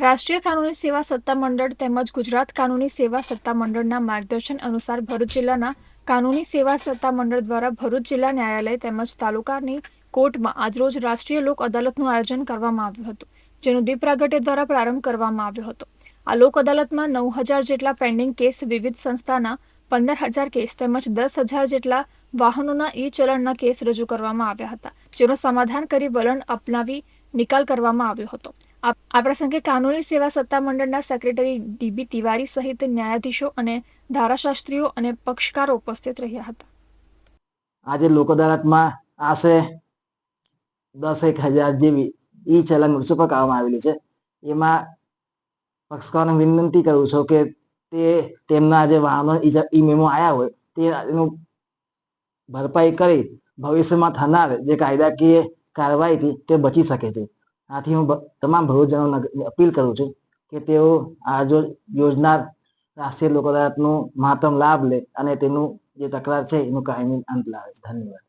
રાષ્ટ્રીય કાનૂની સેવા સત્તા મંડળ તેમજ ગુજરાત કાનૂની સેવા સત્તા મંડળના માર્ગદર્શન અનુસાર ભરૂચ જિલ્લાના કાનૂની સેવા સત્તા મંડળ દ્વારા ભરૂચ જિલ્લા ન્યાયાલય તેમજ તાલુકાની કોર્ટમાં આજરોજ રાષ્ટ્રીય લોક અદાલતનું આયોજન કરવામાં આવ્યું હતું, જેનો દીપ પ્રાગટ્ય દ્વારા પ્રારંભ કરવામાં આવ્યો હતો. આ લોક અદાલતમાં નવ હજાર જેટલા પેન્ડિંગ કેસ, વિવિધ સંસ્થાના પંદર હજાર કેસ તેમજ દસ હજાર જેટલા વાહનોના ઈ ચલણના કેસ રજૂ કરવામાં આવ્યા હતા, જેનો સમાધાન કરી વલણ અપનાવી નિકાલ કરવામાં આવ્યો હતો. આ પ્રસંગે કાનૂની સેવા સત્તા મંડળના સેક્રેટરી ડીબી તિવારી સહિત ન્યાયાધીશો અને ધારાશાસ્ત્રીઓ અને પક્ષકારો ઉપસ્થિત રહ્યા હતા. આજે લોક અદાલતમાં આશરે દસ એક હજાર જેવી ઈ ચલણ નોટિસો પકાવવામાં આવેલી છે. એમાં પક્ષકારોને વિનંતી કરું છું કે તે તેમના જે વાહનો ઈ મેમો આવ્યા હોય તે એનું ભરપાઈ કરી ભવિષ્યમાં થનાર જે કાયદાકીય કાર્યવાહીથી તે બચી શકે છે. આથી હું તમામ ભરૂચજનોને અપીલ કરું છું કે તેઓ આ જો યોજનાર રાષ્ટ્રીય લોક અદાલતનું મહત્તમ લાભ લે અને તેનું જે તકરાર છે એનું કાયમી અંત લાવે. ધન્યવાદ.